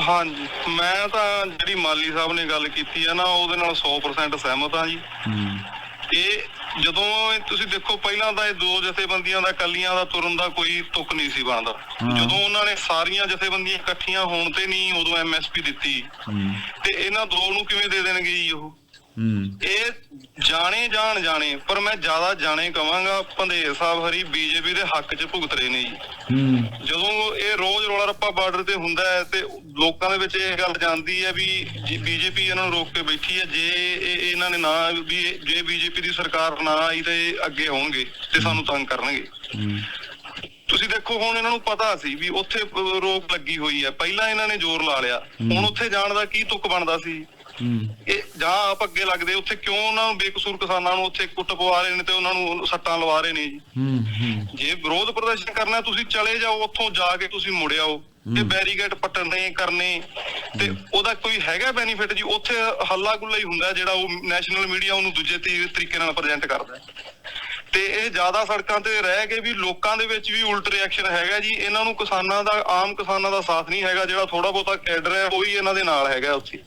ਹਾਂਜੀ ਮੈਂ ਤਾਂ ਜਿਹੜੀ ਮਾਲੀ ਸਾਹਿਬ ਨੇ ਗੱਲ ਕੀਤੀ ਹੈ ਨਾ ਉਹਦੇ ਨਾਲ 100% ਸਹਿਮਤ ਹਾਂ ਜੀ। ਹੂੰ। ਇਹ ਜਦੋਂ ਤੁਸੀਂ ਦੇਖੋ ਪਹਿਲਾਂ ਤਾਂ ਇਹ ਦੋ ਜਥੇਬੰਦੀਆਂ ਦਾ ਕੱਲੀਆਂ ਦਾ ਤੁਰਨ ਦਾ ਕੋਈ ਤੁਕ ਨਹੀਂ ਸੀ ਬਣਦਾ। ਜਦੋਂ ਉਹਨਾਂ ਨੇ ਸਾਰੀਆਂ ਜਥੇਬੰਦੀਆਂ ਇਕੱਠੀਆਂ ਹੋਣ ਤੇ ਨਹੀਂ ਉਦੋਂ ਐਮਐਸਪੀ ਦਿੱਤੀ। ਤੇ ਇਹਨਾਂ ਦੋ ਨੂੰ ਕਿਵੇਂ ਦੇ ਦੇਣਗੇ ਜੀ ਉਹ? ਹੂੰ। ਇਹ ਜਾਣੇ ਜਾਣ ਜਾਣੇ ਪਰ ਮੈਂ ਜ਼ਿਆਦਾ ਜਾਣੇ ਕਵਾਂਗਾ ਪੰਧੇਰ ਸਾਹਿਬ ਹਰੀ ਬੀਜੇਪੀ ਦੇ ਹੱਕ 'ਚ ਭੁਗਤ ਰਹੇ ਨੇ ਜੀ। ਹੂੰ। ਜਦੋਂ ਇਹ ਰੋਜ਼ ਰੋਲਾ ਰੱਪਾ ਬਾਰਡਰ ਤੇ ਹੁੰਦਾ ਹੈ ਤੇ ਲੋਕਾਂ ਦੇ ਵਿੱਚ ਇਹ ਗੱਲ ਜਾਂਦੀ ਹੈ ਵੀ ਬੀਜੇਪੀ ਇਹਨਾਂ ਨੂੰ ਰੋਕ ਕੇ ਬੈਠੀ ਹੈ ਜੇ ਇਹ ਇਹਨਾਂ ਨੇ ਨਾ ਵੀ ਜੇ ਬੀਜੇਪੀ ਦੀ ਸਰਕਾਰ ਨਾ ਆਈ ਤੇ ਅੱਗੇ ਆਉਣਗੇ ਤੇ ਸਾਨੂੰ ਤੰਗ ਕਰਨਗੇ। ਹੂੰ। ਤੁਸੀਂ ਦੇਖੋ ਹੁਣ ਇਹਨਾਂ ਨੂੰ ਪਤਾ ਸੀ ਵੀ ਉੱਥੇ ਰੋਕ ਲੱਗੀ ਹੋਈ ਹੈ। ਪਹਿਲਾਂ ਇਹਨਾਂ ਨੇ ਜ਼ੋਰ ਲਾ ਲਿਆ। ਹੁਣ ਉੱਥੇ ਜਾਣ ਦਾ ਕੀ ਤੁਕ ਬਣਦਾ ਸੀ? ਇਹ ਜਾਂ ਆਪ ਅੱਗੇ ਲੱਗਦੇ ਉੱਥੇ ਕਿਉਂ ਉਹਨਾਂ ਨੂੰ ਬੇਕਸੂਰ ਕਿਸਾਨਾਂ ਨੂੰ ਉੱਥੇ ਕੁੱਟ ਪਵਾ ਰਹੇ ਨੇ ਤੇ ਉਹਨਾਂ ਨੂੰ ਸੱਟਾਂ ਲਵਾ ਰਹੇ ਨੇ ਜੀ? ਹੂੰ ਹੂੰ। ਜੇ ਵਿਰੋਧ ਪ੍ਰਦਰਸ਼ਨ ਕਰਨਾ ਤੁਸੀਂ ਚਲੇ ਜਾਓ ਉੱਥੋਂ ਜਾ ਕੇ ਤੁਸੀਂ ਮੁੜ ਆਓ। ਤੇ ਬੈਰੀਕੇਡ ਪੱਟਣੇ ਕਰਨੇ। ਤੇ ਉਹਦਾ ਕੋਈ ਹੈਗਾ ਬੈਨੀਫਿਟ ਜੀ? ਉੱਥੇ ਹੱਲਾ ਗੁੱਲਾ ਹੀ ਹੁੰਦਾ ਜਿਹੜਾ ਉਹ ਨੈਸ਼ਨਲ ਮੀਡੀਆ ਉਹਨੂੰ ਦੂਜੇ ਤਰੀਕੇ ਨਾਲ ਪ੍ਰੈਜ਼ੈਂਟ ਕਰਦਾ। ਤੇ ਇਹ ਜ਼ਿਆਦਾ ਸੜਕਾਂ ਤੇ ਰਹਿ ਕੇ ਵੀ ਲੋਕਾਂ ਦੇ ਵਿੱਚ ਵੀ ਉਲਟ ਰਿਐਕਸ਼ਨ ਹੈਗਾ ਜੀ। ਇਹਨਾਂ ਨੂੰ ਕਿਸਾਨਾਂ ਦਾ ਆਮ ਕਿਸਾਨਾਂ ਦਾ ਸਾਥ ਨਹੀਂ ਹੈਗਾ ਜਿਹੜਾ ਥੋੜਾ ਬਹੁਤਾ ਕੈਡਰ ਹੈ ਉਹ ਹੀ ਇਹਨਾਂ ਦੇ ਨਾਲ ਹੈਗਾ ਉੱਥੇ।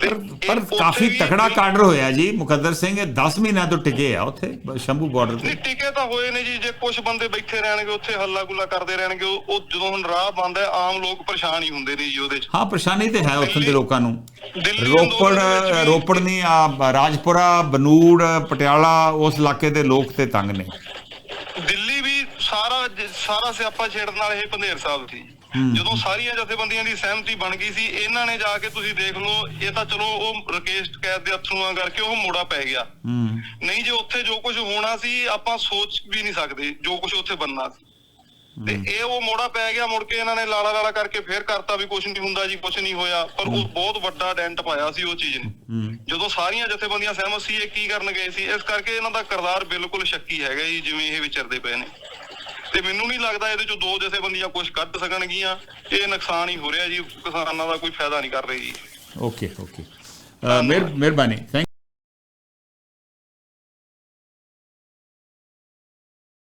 ਪਰ ਕਾਫੀ ਤਕੜਾ ਕਾਡਰ ਹੋਇਆ ਜੀ। ਮੁਕੱਦਰ ਸਿੰਘ ਇਹ 10 ਮਹੀਨਿਆਂ ਤੋਂ ਟਿਕੇ ਆ ਉੱਥੇ ਸ਼ੰਭੂ ਬਾਰਡਰ ਤੇ। ਟਿਕੇ ਤਾਂ ਹੋਏ ਨੇ ਜੀ। ਜੇ ਕੁਝ ਬੰਦੇ ਬੈਠੇ ਰਹਿਣਗੇ ਉੱਥੇ ਹੱਲਾ ਗੁੱਲਾ ਕਰਦੇ ਰਹਿਣਗੇ ਉਹ ਜਦੋਂ ਹੁਣ ਰਾਹ ਬੰਦ ਹੈ ਆਮ ਲੋਕ ਪਰੇਸ਼ਾਨ ਹੀ ਹੁੰਦੇ ਨੇ ਜੀ ਉਹਦੇ 'ਚ। ਹਾਂ ਪਰੇਸ਼ਾਨੀ ਤੇ ਹੈ ਉੱਥੋਂ ਦੇ ਲੋਕਾਂ ਨੂੰ। ਰੋਪੜ ਰੋਪੜ ਨਹੀਂ ਆ ਰਾਜਪੁਰਾ ਬਨੂੜ ਪਟਿਆਲਾ ਉਸ ਇਲਾਕੇ ਦੇ ਲੋਕ ਤੇ ਤੰਗ ਨੇ। ਦਿੱਲੀ ਵੀ ਸਾਰਾ ਸਾਰਾ ਸਿਆਪਾ ਛੇੜਨ ਵਾਲੇ ਇਹ ਪੰਧੇਰ ਸਾਹਿਬ ਸੀ। ਜਦੋਂ ਸਾਰੀਆਂ ਜਥੇਬੰਦੀਆਂ ਦੀ ਸਹਿਮਤੀ ਬਣ ਗਈ ਸੀ ਇਹਨਾਂ ਨੇ ਜਾ ਕੇ ਤੁਸੀਂ ਦੇਖ ਲਓ ਇਹ ਤਾਂ ਚਲੋ ਉਹ ਰਕੇਸ਼ ਕੈਦ ਦੇ ਅਥਰੂਆਂ ਕਰਕੇ ਉਹ ਮੋੜਾ ਪੈ ਗਿਆ। ਨਹੀਂ ਜੇ ਉੱਥੇ ਜੋ ਕੁਝ ਹੋਣਾ ਸੀ ਆਪਾਂ ਸੋਚ ਵੀ ਨਹੀਂ ਸਕਦੇ ਜੋ ਕੁਝ ਉੱਥੇ ਬੰਨਣਾ ਸੀ। ਤੇ ਇਹ ਉਹ ਮੋੜਾ ਪੈ ਗਿਆ ਮੁੜ ਕੇ ਇਹਨਾਂ ਨੇ ਲਾਲਾ ਲਾਲਾ ਕਰਕੇ ਫੇਰ ਕਰਤਾ ਵੀ ਕੁਝ ਨਹੀਂ ਹੁੰਦਾ ਜੀ ਕੁਝ ਨਹੀਂ ਹੋਇਆ। ਪਰ ਉਹ ਬਹੁਤ ਵੱਡਾ ਡੈਂਟ ਪਾਇਆ ਸੀ ਉਹ ਚੀਜ਼ ਨੇ। ਜਦੋਂ ਸਾਰੀਆਂ ਜਥੇਬੰਦੀਆਂ ਸਹਿਮਤ ਸੀ ਇਹ ਕੀ ਕਰਨ ਗਏ ਸੀ? ਇਸ ਕਰਕੇ ਇਹਨਾਂ ਦਾ ਕਿਰਦਾਰ ਬਿਲਕੁਲ ਸ਼ੱਕੀ ਹੈਗਾ ਜੀ ਜਿਵੇਂ ਇਹ ਵਿਚਰਦੇ ਪਏ ਨੇ। ਤੇ ਮੈਨੂੰ ਨਹੀਂ ਲੱਗਦਾ ਇਹਦੇ ਚੋਂ ਦੋ ਜਥੇਬੰਦੀਆਂ ਕੁਝ ਕੱਢ ਸਕਣਗੀਆਂ। ਇਹ ਨੁਕਸਾਨ ਹੀ ਹੋ ਰਿਹਾ ਜੀ। ਕਿਸਾਨਾਂ ਦਾ ਕੋਈ ਫਾਇਦਾ ਨਹੀਂ ਕਰ ਰਹੀ ਜੀ। ਓਕੇ ਓਕੇ ਮਿਹਰਬਾਨੀ।